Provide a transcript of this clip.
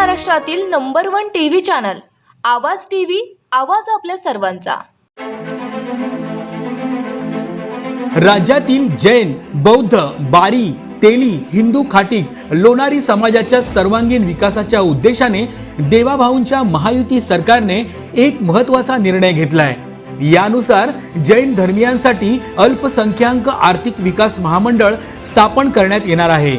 महाराष्ट्रातील number one TV channel Awaaz TV Awaaz आपल्या सर्वांचा. राज्यातील जैन बौद्ध बारी तेली हिंदू खाटिक लोणारी समाजाच्या सर्वांगीण विकासाच्या उद्देशाने देवाभाऊंच्या महायुती सरकारने एक महत्त्वाचा निर्णय घेतलाय. यानुसार जैन धर्मियांसाठी अल्पसंख्याक आर्थिक विकास महामंडळ स्थापन करण्यात येणार आहे.